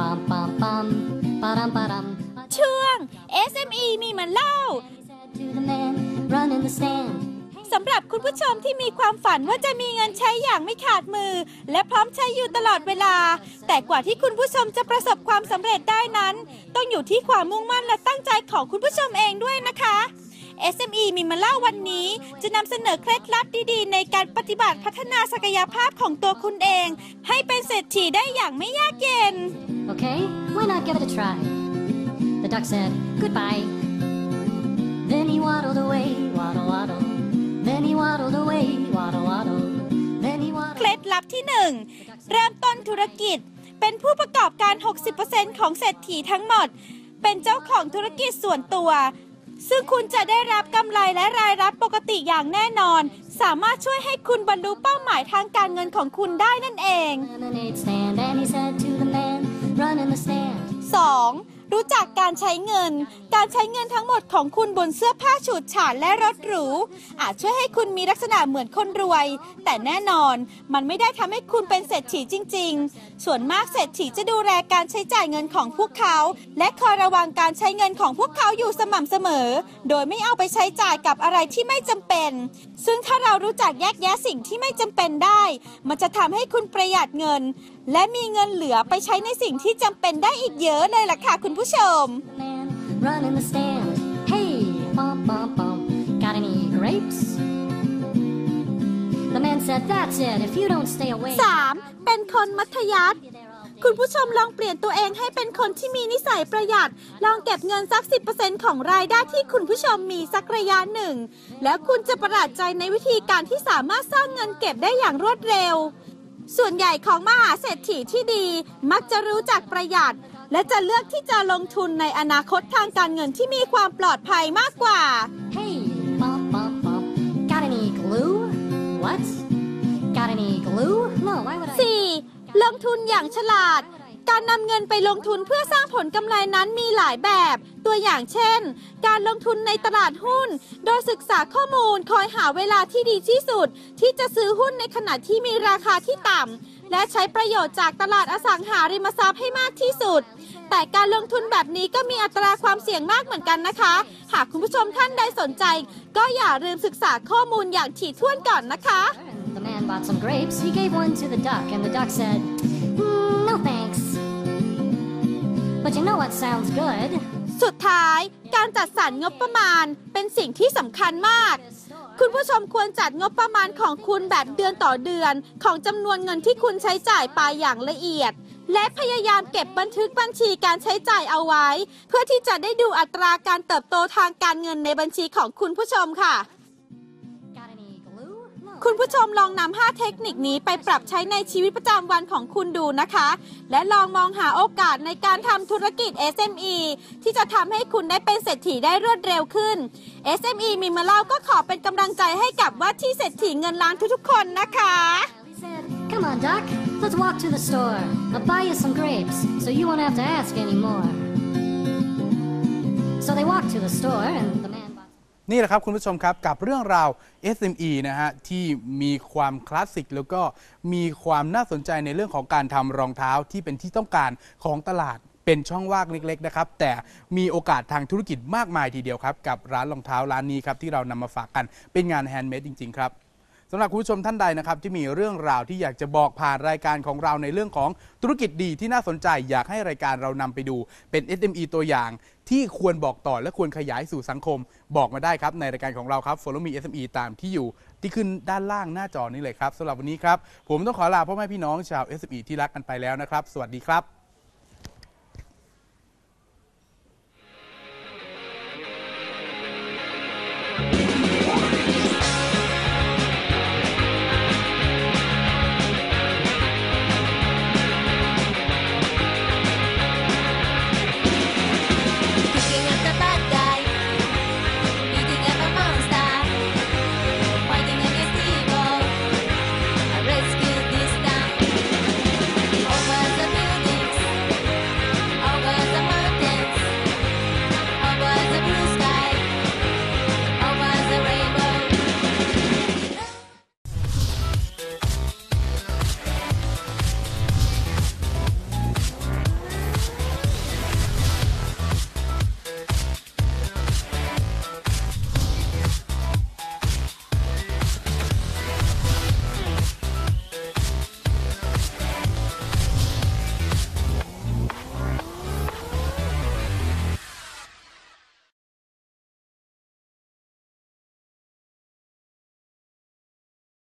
Pam pam pam, param param. ช่วง SME มีมาเล่า Said to the man running the stand. สำหรับคุณผู้ชมที่มีความฝันว่าจะมีเงินใช้อย่างไม่ขาดมือ และพร้อมใช้อยู่ตลอดเวลา แต่กว่าที่คุณผู้ชมจะประสบความสำเร็จได้นั้น ต้องอยู่ที่ความมุ่งมั่นและตั้งใจของคุณผู้ชมเองด้วยนะคะ SME มีมาเล่าวันนี้ จะนำเสนอเคล็ดลับดีๆ ในการปฏิบัติพัฒนาศักยภาพของตัวคุณเอง ให้เป็นเศรษฐีได้อย่างไม่ยากเย็น Okay, why not give it a try? The duck said, Goodbye. Then he waddled away, waddle, waddle. Then he waddled away, waddle, waddle. Then he เค waddled. ล็ดลับที่ 1 เริ่มต้นธุรกิจ เป็นผู้ประกอบการ 60%ของเศรษฐีทั้งหมด เป็นเจ้าของธุรกิจส่วนตัว ซึ่งคุณจะได้รับกำไรและรายรับปกติอย่างแน่นอน สามารถช่วยให้คุณบรรลุเป้าหมายทางการเงินของคุณได้นั่นเอง Lemonade stand, and he said to the man running the stand. 2. รู้จักการใช้เงิน การใช้เงินทั้งหมดของคุณบนเสื้อผ้าฉูดฉาดและรถหรู อาจช่วยให้คุณมีลักษณะเหมือนคนรวย แต่แน่นอนมันไม่ได้ทำให้คุณเป็นเศรษฐีจริง ๆ ส่วนมากเศรษฐีจะดูแลการใช้จ่ายเงินของพวกเขา และคอยระวังการใช้เงินของพวกเขาอยู่สม่ำเสมอ โดยไม่เอาไปใช้จ่ายกับอะไรที่ไม่จำเป็น ซึ่งถ้าเรารู้จักแยกแยะสิ่งที่ไม่จำเป็นได้ มันจะทำให้คุณประหยัดเงิน และมีเงินเหลือไปใช้ในสิ่งที่จำเป็นได้อีกเยอะเลยล่ะค่ะคุณผู้ชม Man running the stand. Hey, bum bum bum. Got any grapes? The man said, That's it. If you don't stay away. 3. เป็นคนมัธยัสถ์คุณผู้ชมลองเปลี่ยนตัวเองให้เป็นคนที่มีนิสัยประหยัด ลองเก็บเงินสัก 10%ของรายได้ที่คุณผู้ชมมีสักระยะหนึ่ง แล้วคุณจะประหลาดใจในวิธีการที่สามารถสร้างเงินเก็บได้อย่างรวดเร็ว ส่วนใหญ่ของมหาเศรษฐีที่ดี มักจะรู้จักประหยัด และจะเลือกที่จะลงทุนในอนาคตทางการเงินที่มีความปลอดภัยมากกว่า Hey, bum bum bum. Got any glue? What? Got any glue? No, why would I? 4. ลงทุนอย่างฉลาดการนำเงินไปลงทุนเพื่อสร้างผลกำไรนั้นมีหลายแบบ ตัวอย่างเช่น การลงทุนในตลาดหุ้น โดยศึกษาข้อมูลคอยหาเวลาที่ดีที่สุด ที่จะซื้อหุ้นในขณะที่มีราคาที่ต่ำ และใช้ประโยชน์จากตลาดอสังหาริมทรัพย์ให้มากที่สุด แต่การลงทุนแบบนี้ก็มีอัตราความเสี่ยงมากเหมือนกันนะคะ หากคุณผู้ชมท่านใดสนใจ ก็อย่าลืมศึกษาข้อมูลอย่างถี่ถ้วนก่อนนะคะ And the man bought some grapes. He gave one to the duck, and the duck said, "Mm, No thanks. But you know what sounds good? สุดท้าย การจัดสรรงบประมาณเป็นสิ่งที่สำคัญมาก คุณผู้ชมควรจัดงบประมาณของคุณแบบเดือนต่อเดือน ของจำนวนเงินที่คุณใช้จ่ายไปอย่างละเอียด และพยายามเก็บบันทึกบัญชีการใช้จ่ายเอาไว้ เพื่อที่จะได้ดูอัตราการเติบโตทางการเงินในบัญชีของคุณผู้ชมค่ะ คุณผู้ชมลองนำ5เทคนิคนี้ไปปรับใช้ในชีวิตประจำวันของคุณดูนะคะ และลองมองหาโอกาสในการทำธุรกิจ SME ที่จะทำให้คุณได้เป็นเศรษฐีได้รวดเร็วขึ้น SME มีมาเล่าก็ขอเป็นกำลังใจให้กับว่าที่เศรษฐีเงินล้านทุกๆคนนะคะ Come on, duck. Let's walk to the store. I'll buy you some grapes, so you won't have to ask anymore. So they walked to the store, and the. นี่แหละครับคุณผู้ชมครับกับเรื่องราว SME นะฮะที่มีความคลาสสิกแล้วก็มีความน่าสนใจในเรื่องของการทำรองเท้าที่เป็นที่ต้องการของตลาดเป็นช่องว่างเล็กๆนะครับแต่มีโอกาสทางธุรกิจมากมายทีเดียวครับ กับร้านรองเท้าร้านนี้ครับที่เรานำมาฝากกันเป็นงานแฮนด์เมดจริง ๆ ครับ สำหรับคุณผู้ชมท่านใดนะครับที่มีเรื่องราวที่อยากจะบอกผ่านรายการของเราในเรื่องของธุรกิจดีที่น่าสนใจอยากให้รายการเรานำไปดูเป็น SME ตัวอย่าง ที่ควรบอกต่อและควรขยายสู่สังคม บอกมาได้ครับในรายการของเราครับ Follow Me SME ตามที่อยู่ ที่ขึ้นด้านล่างหน้าจอนี้เลยครับสำหรับวันนี้ครับผมต้องขอลาพ่อแม่พี่น้องชาว SME ที่รักกันไปแล้วนะครับ สวัสดีครับ